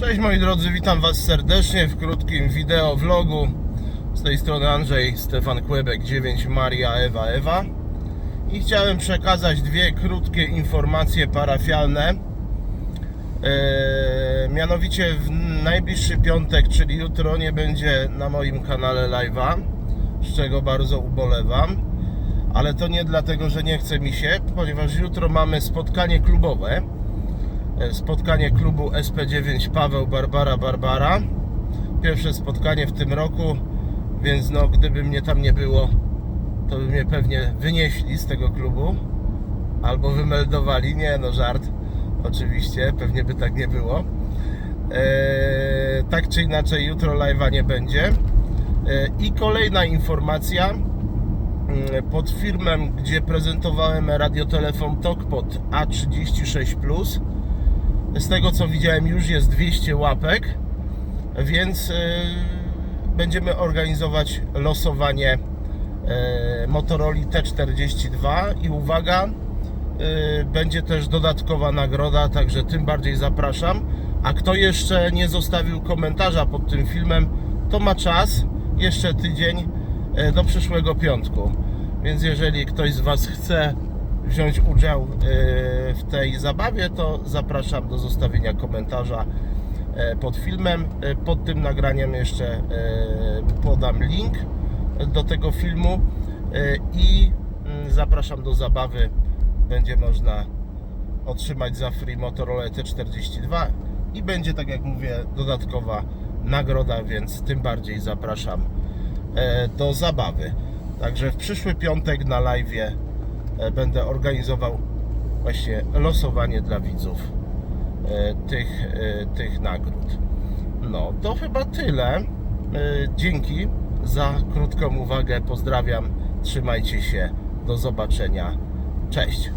Cześć moi drodzy, witam Was serdecznie w krótkim wideo vlogu. Z tej strony Andrzej, Stefan Kłebek, 9 Maria Ewa Ewa. I chciałem przekazać dwie krótkie informacje parafialne. Eee, mianowicie w najbliższy piątek, czyli jutro, nie będzie na moim kanale live'a, z czego bardzo ubolewam. Ale to nie dlatego, że nie chce mi się, ponieważ jutro mamy spotkanie klubowe spotkanie klubu SP9 Paweł Barbara Barbara. Pierwsze spotkanie w tym roku, więc no gdyby mnie tam nie było, to by mnie pewnie wynieśli z tego klubu albo wymeldowali. Nie no, żart. Oczywiście, pewnie by tak nie było. Eee, tak czy inaczej, jutro live'a nie będzie. Eee, I kolejna informacja. Mm, Pod filmem, gdzie prezentowałem radiotelefon TalkPod A36 z tego co widziałem już jest 200 łapek, więc y, będziemy organizować losowanie y, Motorola T42 i uwaga, y, będzie też dodatkowa nagroda, także tym bardziej zapraszam. A kto jeszcze nie zostawił komentarza pod tym filmem, to ma czas, jeszcze tydzień do przyszłego piątku. Więc jeżeli ktoś z Was chce wziąć udział e, tej zabawie, to zapraszam do zostawienia komentarza e, pod filmem. E, Pod tym nagraniem jeszcze e, podam link do tego filmu i mm, zapraszam do zabawy. Będzie można otrzymać za free Motorola T42 i będzie, tak jak mówię, dodatkowa nagroda, więc tym bardziej zapraszam do zabawy. Także w przyszły piątek na live będę organizował właśnie losowanie dla widzów e, tych, e, tych nagród. No, to chyba tyle. E, Dzięki za krótką uwagę. Pozdrawiam. Trzymajcie się. Do zobaczenia. Cześć.